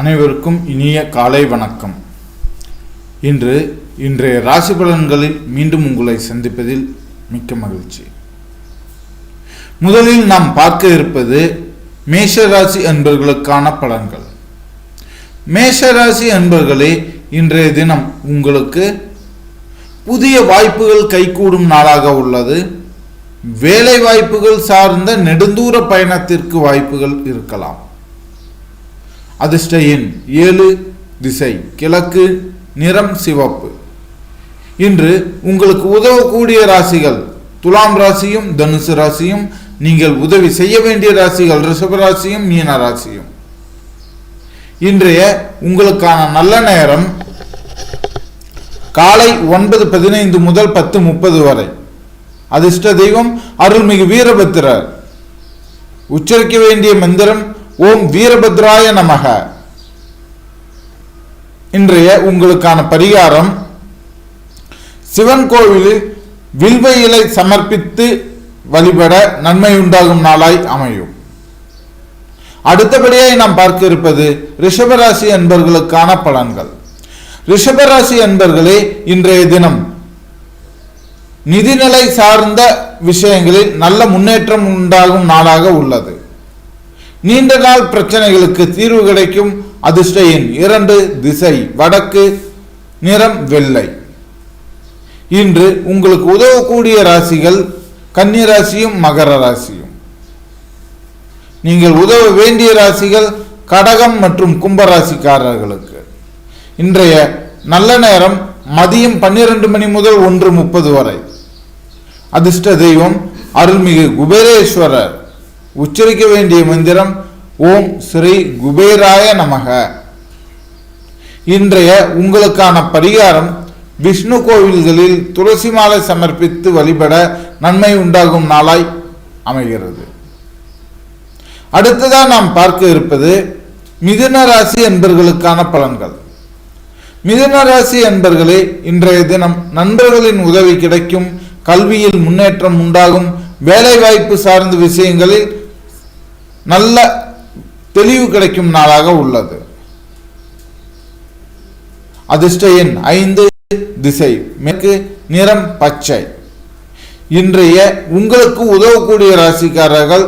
அனைவருக்கும் இனிய காலை வணக்கம். இன்று இன்றைய ராசி பலன்களில் மீண்டும் உங்களை சந்திப்பதில் மிக்க மகிழ்ச்சி. முதலில் நாம் பார்க்க இருப்பது மேஷ ராசி அன்பர்களுக்கான பலன்கள். மேஷ ராசி அன்பர்களே இன்றைய தினம் உங்களுக்கு புதிய வாய்ப்புகள் கைகூடும் நாளாக உள்ளது. வேலை வாய்ப்புகள் சார்ந்த நெடுந்தூர பயணத்திற்கு வாய்ப்புகள் இருக்கலாம். அதிர்ஷ்ட எண் ஏழு திசை கிழக்கு நிறம் சிவப்பு. இன்று உங்களுக்கு உதவக்கூடிய ராசிகள் துலாம் ராசியும் தனுசு ராசியும் நீங்கள் உதவி செய்ய வேண்டிய ராசிகள் ரிஷப ராசியும் மீன ராசியும். இன்றைய உங்களுக்கான நல்ல நேரம் காலை ஒன்பது பதினைந்து முதல் பத்து முப்பது வரை. அதிர்ஷ்ட தெய்வம் அருள்மிகு வீரபத்திரர். உச்சரிக்க வேண்டிய மந்திரம் ஓம் வீரபத்ராய நமக. இன்றைய உங்களுக்கான பரிகாரம் சிவன் கோவிலில் வில்வ இலை சமர்ப்பித்து வழிபட நன்மை உண்டாகும் நாளாய் அமையும். அடுத்தபடியாய் நாம் பார்க்க இருப்பது ரிஷபராசி என்பர்களுக்கான பலன்கள். ரிஷபராசி என்பர்களே இன்றைய தினம் நிதிநிலை சார்ந்த விஷயங்களில் நல்ல முன்னேற்றம் உண்டாகும் நாளாக உள்ளது. நீண்ட நாள் பிரச்சனைகளுக்கு தீர்வு கிடைக்கும் அதிர்ஷ்ட எண் இரண்டு திசை வடக்கு நிறம் வெள்ளை. இன்று உங்களுக்கு உதவக்கூடிய ராசிகள் கன்னிராசியும் மகர ராசியும். நீங்கள் உதவ வேண்டிய ராசிகள் கடகம் மற்றும் கும்பராசிக்காரர்களுக்கு. இன்றைய நல்ல நேரம் மதியம் பன்னிரண்டு மணி முதல் ஒன்று முப்பது வரை. அதிர்ஷ்ட தெய்வம் அருள்மிகு குபேரேஸ்வரர். உச்சரிக்க வேண்டிய மந்திரம் ஓம் ஸ்ரீ குபேராய நமக. இன்றைய உங்களுக்கான பரிகாரம் விஷ்ணு கோவில்களில் துளசி மாலை சமர்ப்பித்து வழிபட நன்மை உண்டாகும் நாளாய் அமைகிறது. அடுத்ததாக நாம் பார்க்க இருப்பது மிதுன ராசி என்பர்களுக்கான பலன்கள். மிதுன ராசி என்பர்களே இன்றைய தினம் நண்பர்களின் உதவி கிடைக்கும் கல்வியில் முன்னேற்றம் உண்டாகும் வேலை வாய்ப்பு சார்ந்த விஷயங்களில் நல்ல தெளிவு கிடைக்கும் நாளாக உள்ளது. அதிர்ஷ்ட எண் ஐந்து திசை மேற்கு நிறம் பச்சை. இன்றைய உங்களுக்கு உதவக்கூடிய ராசிக்காரர்கள்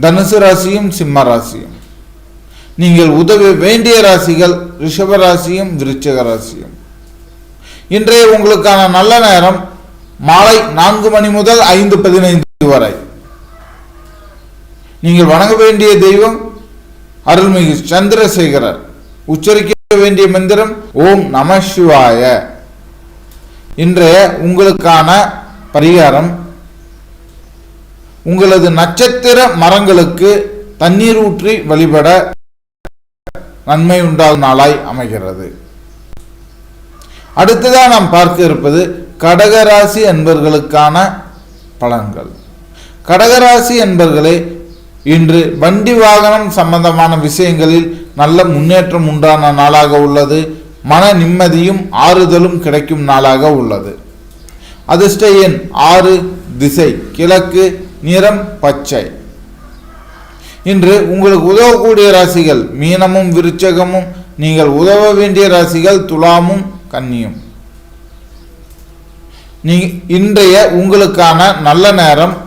தனுசு ராசியும் சிம்ம ராசியும். நீங்கள் உதவ வேண்டிய ராசிகள் ரிஷப ராசியும் விருச்சக ராசியும். இன்றைய உங்களுக்கான நல்ல நேரம் மாலை நான்கு மணி முதல் ஐந்து பதினைந்து வரை. நீங்கள் வணங்க வேண்டிய தெய்வம் அருள்மிகு சந்திரசேகரர். உச்சரிக்க வேண்டிய மந்திரம் ஓம் நம சிவாய. இன்றைய உங்களுக்கான பரிகாரம் உங்களது நட்சத்திர மரங்களுக்கு தண்ணீர் ஊற்றி வழிபட நன்மை உண்டாகும் நாளாய் அமைகிறது. அடுத்ததாக நாம் பார்க்க இருப்பது கடகராசி என்பர்களுக்கான பலன்கள். கடகராசி என்பர்களே இன்று வண்டி வாகனம் சம்பந்தமான விஷயங்களில் நல்ல முன்னேற்றம் உண்டான நாளாக உள்ளது. மன நிம்மதியும் ஆறுதலும் கிடைக்கும் நாளாக உள்ளது. அதிர்ஷ்ட எண் ஆறு திசை கிழக்கு நிறம் பச்சை. இன்று உங்களுக்கு உதவக்கூடிய ராசிகள் மீனமும் விருச்சகமும் நீங்கள் உதவ வேண்டிய ராசிகள் துலாமும் கன்னியும். நீ இன்றைய உங்களுக்கான நல்ல நேரம்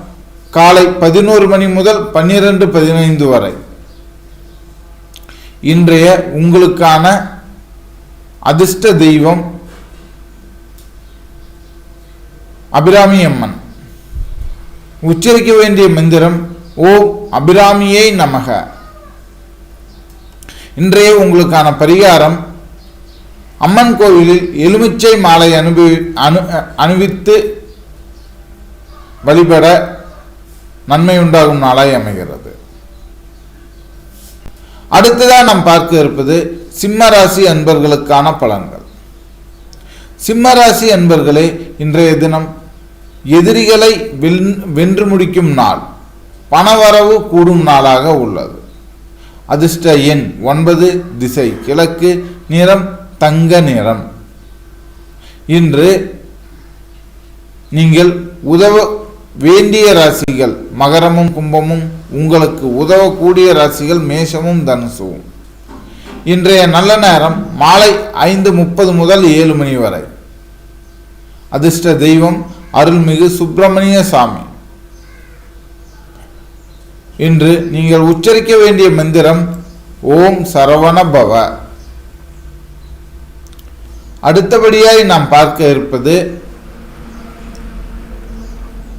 காலை பதினோரு மணி முதல் பன்னிரண்டு பதினைந்து வரை. இன்றைய உங்களுக்கான அதிர்ஷ்ட தெய்வம் அபிராமி அம்மன் உச்சரிக்க வேண்டிய மந்திரம் ஓ அபிராமியை நமக. இன்றைய உங்களுக்கான பரிகாரம் அம்மன் கோவிலில் எலுமிச்சை மாலை அனுபவி அனு அணிவித்து வழிபட நன்மை உண்டாகும் நாளாய் அமைகிறது. அடுத்ததாக நாம் பார்க்க இருப்பது சிம்ம ராசி அன்பர்களுக்கான பலன்கள். சிம்ம ராசி அன்பர்களே இன்றைய தினம் எதிரிகளை வென்- வென்று முடிக்கும் நாள் பணவரவு கூடும் நாளாக உள்ளது. அதிர்ஷ்ட எண் ஒன்பது திசை கிழக்கு நிறம் தங்க நிறம். இன்று நீங்கள் உதவ வேண்டிய ராசிகள் மகரமும் கும்பமும் உங்களுக்கு உதவக்கூடிய ராசிகள் மேஷமும் தனுசுவும். இன்றைய நல்ல நேரம் மாலை ஐந்து முப்பது முதல் ஏழு மணி வரை. அதிர்ஷ்ட தெய்வம் அருள்மிகு சுப்பிரமணிய சாமி. இன்று நீங்கள் உச்சரிக்க வேண்டிய மந்திரம் ஓம் சரவண பவ. அடுத்தபடியாய் நாம் பார்க்க இருப்பது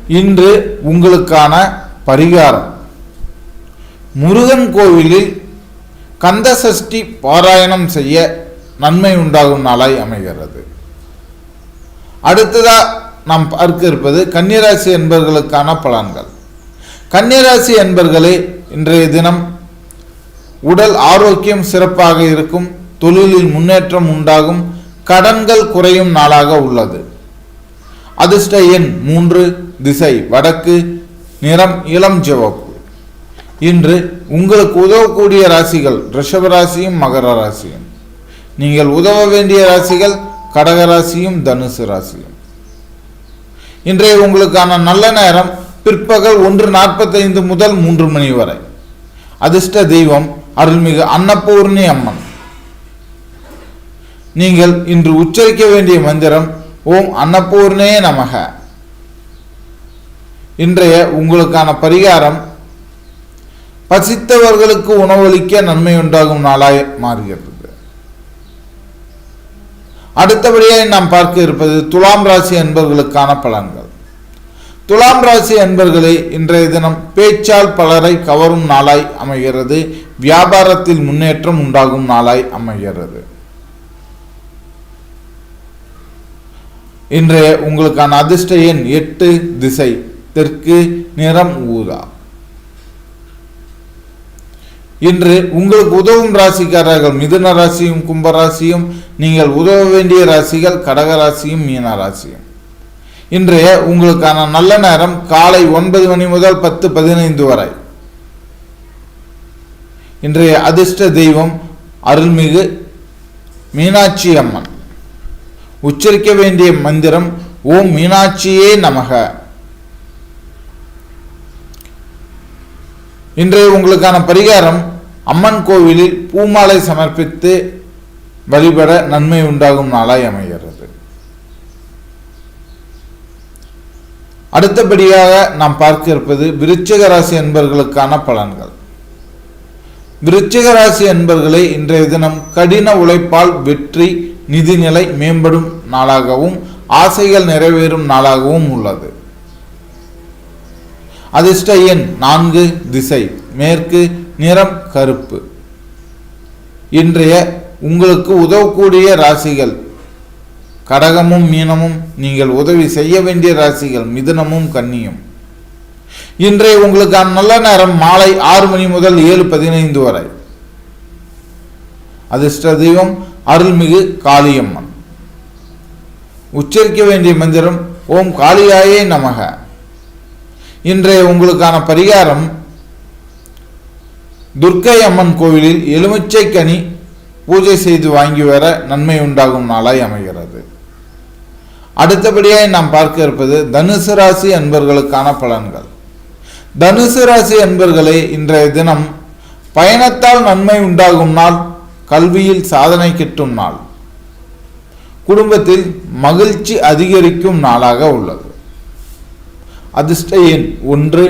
இன்று உங்களுக்கான பரிகாரம். முருகன் கோவிலில் கந்த சஷ்டி பாராயணம் செய்ய நன்மை உண்டாகும் நாளாய் அமைகிறது. அடுத்ததாக நாம் பார்க்க இருப்பது கன்னிராசி என்பர்களுக்கான பலன்கள். கன்னிராசி என்பர்களே இன்றைய தினம் உடல் ஆரோக்கியம் சிறப்பாக இருக்கும் தொழிலில் முன்னேற்றம் உண்டாகும் கடன்கள் குறையும் நாளாக உள்ளது. அதிர்ஷ்ட எண் மூன்று திசை. வடக்கு நிறம் இளம் சிவப்பு இன்று உங்களுக்கு உதவக்கூடிய ராசிகள் ரிஷப ராசியும் மகர ராசியும். நீங்கள் உதவ வேண்டிய ராசிகள் கடக ராசியும் தனுசு ராசியும். இன்றைய உங்களுக்கான நல்ல நேரம் பிற்பகல் ஒன்று நாற்பத்தைந்து முதல் மூன்று மணி வரை. அதிர்ஷ்ட தெய்வம் அருள்மிகு அன்னபூர்ணி அம்மன். நீங்கள் இன்று உச்சரிக்க வேண்டிய மந்திரம் ஓம் அன்னபூர்ணே நமக. இன்றைய உங்களுக்கான பரிகாரம் பசித்தவர்களுக்கு உணவளிக்க நன்மை உண்டாகும் நாளாய் மாறுகிறது. அடுத்தபடியாக நாம் பார்க்க இருப்பது துலாம் ராசி அன்பர்களுக்கான பலன்கள். துலாம் ராசி அன்பர்களே இன்றைய தினம் பேச்சால் பலரை கவரும் நாளாய் அமைகிறது வியாபாரத்தில் முன்னேற்றம் உண்டாகும் நாளாய் அமைகிறது. இன்றைய உங்களுக்கான அதிர்ஷ்ட எண் எட்டு திசை தெற்கு நிறம் ஊதா. இன்று உங்களுக்கு உதவும் ராசிக்காரர்கள் மிதுன ராசியும் கும்பராசியும் நீங்கள் உதவ வேண்டிய ராசிகள் கடக ராசியும் மீன ராசியும். இன்றைய உங்களுக்கான நல்ல நேரம் காலை ஒன்பது மணி முதல் பத்து பதினைந்து வரை. இன்றைய அதிர்ஷ்ட தெய்வம் அருள்மிகு மீனாட்சி அம்மன். உச்சரிக்க வேண்டிய மந்திரம் ஓம் மீனாட்சியே நமக. இன்றைய உங்களுக்கான பரிகாரம் அம்மன் கோவிலில் பூமாலை சமர்ப்பித்து வழிபட நன்மை உண்டாகும் நாளாய் அமைகிறது. அடுத்தபடியாக நாம் பார்க்க இருப்பது விருச்சிக ராசி என்பர்களுக்கான பலன்கள். விருச்சிக ராசி என்பர்களை இன்றைய தினம் கடின உழைப்பால் வெற்றி நிதிநிலை மேம்படும் நாளாகவும் ஆசைகள் நிறைவேறும் நாளாகவும் உள்ளது. அதிர்ஷ்ட எண் நான்கு திசை. மேற்கு நிறம் கருப்பு. இன்றைய உங்களுக்கு உதவக்கூடிய ராசிகள். கடகமும் மீனமும் நீங்கள் உதவி செய்ய வேண்டிய ராசிகள். மிதுனமும் கன்னியும். இன்றைய உங்களுக்கான நல்ல நேரம் மாலை ஆறு மணி முதல் ஏழு பதினைந்து வரை. அதிர்ஷ்ட தெய்வம் அருள்மிகு காளியம்மன். உச்சரிக்க வேண்டிய மந்திரம் ஓம் காளியாயே நமக. இன்றைய உங்களுக்கான பரிகாரம் துர்க்கை அம்மன் கோவிலில் எலுமிச்சை கனி பூஜை செய்து வாங்கி வர நன்மை உண்டாகும் நாளாய் அமைகிறது. அடுத்தபடியாக நாம் பார்க்க இருப்பது தனுசு ராசி அன்பர்களுக்கான பலன்கள். தனுசு ராசி அன்பர்களே இன்றைய தினம் பயணத்தால் நன்மை உண்டாகும் நாள் கல்வியில் சாதனை கிட்டும் நாள். குடும்பத்தில் மகிழ்ச்சி அதிகரிக்கும் நாளாக உள்ளது. அதிர்ஷ்ட எண் ஒன்று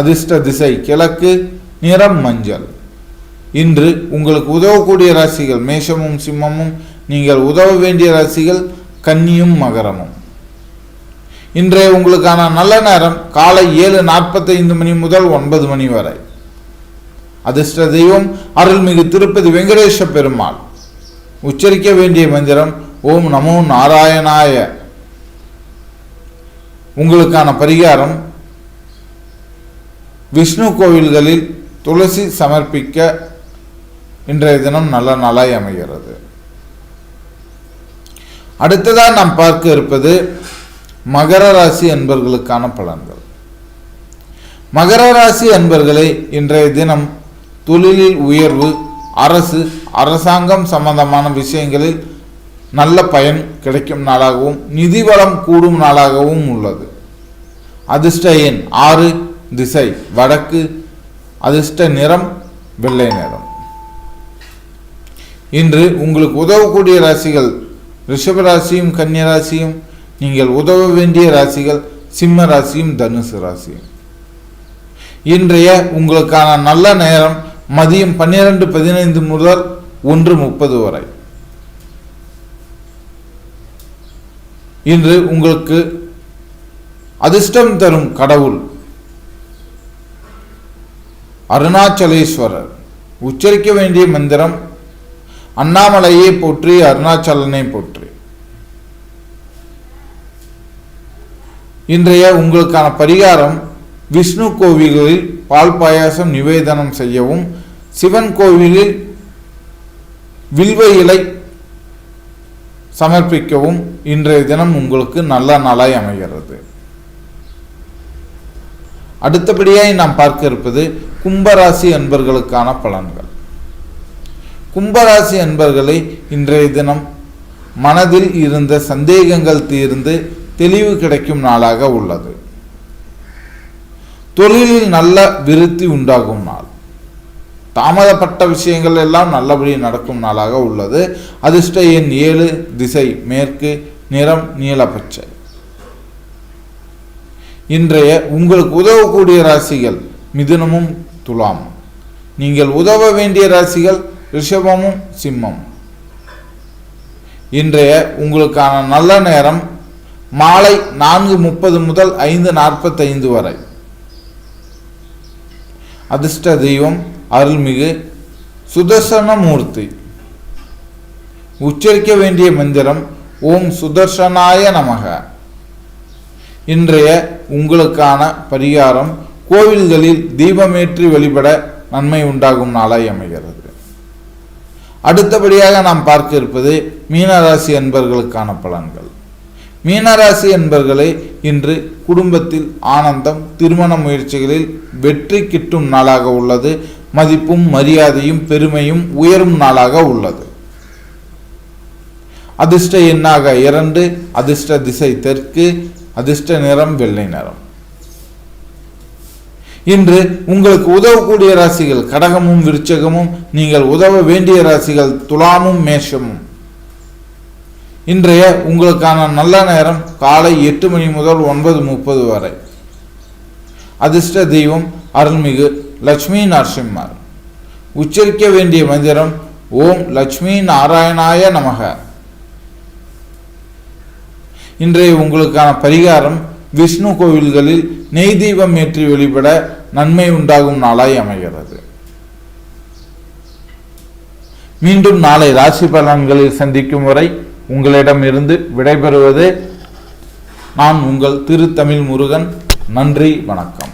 அதிர்ஷ்ட திசை கிழக்கு நிறம் மஞ்சள். இன்று உங்களுக்கு உதவக்கூடிய ராசிகள் மேஷமும் சிம்மமும் நீங்கள் உதவ வேண்டிய ராசிகள் கன்னியும் மகரமும். இன்றைய உங்களுக்கான நல்ல நேரம் காலை ஏழு நாற்பத்தைந்து மணி முதல் ஒன்பது மணி வரை. அதிர்ஷ்ட தெய்வம் அருள்மிகு திருப்பதி வெங்கடேஷ பெருமாள். உச்சரிக்க வேண்டிய மந்திரம் ஓம் நமோ நாராயணாய. உங்களுக்கான பரிகாரம் விஷ்ணு கோவில்களில் துளசி சமர்ப்பிக்க இன்றைய தினம் நல்ல நாளாய் அமைகிறது. அடுத்ததாக நாம் பார்க்க இருப்பது மகர ராசி என்பர்களுக்கான பலன்கள். மகர ராசி என்பர்களை இன்றைய தினம் தொழிலில் உயர்வு அரசு அரசாங்கம் சம்பந்தமான விஷயங்களில் நல்ல பயன் கிடைக்கும் நாளாகவும் நிதி வளம் கூடும் நாளாகவும் உள்ளது. அதிர்ஷ்ட எண் ஆறு திசை வடக்கு அதிர்ஷ்ட நிறம் வெள்ளை நிறம். இன்று உங்களுக்கு உதவக்கூடிய ராசிகள் ரிஷபராசியும் கன்னியராசியும் நீங்கள் உதவ வேண்டிய ராசிகள் சிம்ம ராசியும் தனுசு ராசியும். இன்றைய உங்களுக்கான நல்ல நேரம் மதியம் பன்னிரண்டு பதினைந்து முதல் ஒன்று முப்பது வரை. இன்று உங்களுக்கு அதிர்ஷ்டம் தரும் கடவுள் அருணாச்சலேஸ்வரர். உச்சரிக்க வேண்டிய மந்திரம் அண்ணாமலையை போற்றி அருணாச்சலனை போற்றி. இன்றைய உங்களுக்கான பரிகாரம் விஷ்ணு கோவில்களில் பால் பாயாசம் நிவேதனம் செய்யவும் சிவன் கோவிலில் வில்வ இலை சமர்ப்பிக்கவும் இன்றைய தினம் உங்களுக்கு நல்ல நாளாய் அமைகிறது. அடுத்தபடியாய் நாம் பார்க்க இருப்பது கும்பராசி அன்பர்களுக்கான பலன்கள். கும்பராசி அன்பர்களை இன்றைய தினம் மனதில் இருந்த சந்தேகங்கள் தீர்ந்து தெளிவு கிடைக்கும் நாளாக உள்ளது. தொழிலில் நல்ல விருத்தி உண்டாகும் நாள். தாமதப்பட்ட விஷயங்கள் எல்லாம் நல்லபடி நடக்கும் நாளாக உள்ளது. அதிர்ஷ்ட எண் ஏழு திசை மேற்கு நிறம் நீலப்பச்சை. இன்றைய உங்களுக்கு உதவக்கூடிய ராசிகள் மிதுனமும் துலாம். நீங்கள் உதவ வேண்டிய ராசிகள் ரிஷபமும் சிம்மம். இன்றைய உங்களுக்கான நல்ல நேரம் மாலை நான்கு முப்பது முதல் ஐந்து நாற்பத்தைந்து வரை. அதிர்ஷ்ட தெய்வம் அருள்மிகு சுதர்சனமூர்த்தி. உச்சரிக்க வேண்டிய மந்திரம் ஓம் சுதர்சனாய நமக. இன்றைய உங்களுக்கான பரிகாரம் கோவில்களில் தீபமேற்றி வழிபட நன்மை உண்டாகும் நாளாய் அமைகிறது. அடுத்தபடியாக நாம் பார்க்க இருப்பது மீனராசி அன்பர்களுக்கான பலன்கள். மீனராசி என்பர்களே இன்று குடும்பத்தில் ஆனந்தம் திருமண முயற்சிகளில் வெற்றி கிட்டும் நாளாக உள்ளது. மதிப்பும் மரியாதையும் பெருமையும் உயரும் நாளாக உள்ளது. அதிர்ஷ்ட எண்ணாக இரண்டு அதிர்ஷ்ட திசை தெற்கு அதிர்ஷ்ட நிறம் வெள்ளை நிறம். இன்று உங்களுக்கு உதவக்கூடிய ராசிகள் கடகமும் விருச்சகமும் நீங்கள் உதவ வேண்டிய ராசிகள் துலாமும் மேஷமும். இன்றைய உங்களுக்கான நல்ல நேரம் காலை எட்டு மணி முதல் ஒன்பது முப்பது வரை. அதிர்ஷ்ட தெய்வம் அருள்மிகு லட்சுமி நரசிம்மர். உச்சரிக்க வேண்டிய மந்திரம் ஓம் லட்சுமி நாராயணாய நமக. இன்றைய உங்களுக்கான பரிகாரம் விஷ்ணு கோவில்களில் நெய் தீபம் ஏற்றி வெளிப்பட நன்மை உண்டாகும் நாளாய் அமைகிறது. மீண்டும் நாளை ராசி பலன்களில் சந்திக்கும் வரை உங்களிடமிருந்து விடைபெறுவது நான் உங்கள் திருத்தமிழ் முருகன். நன்றி வணக்கம்.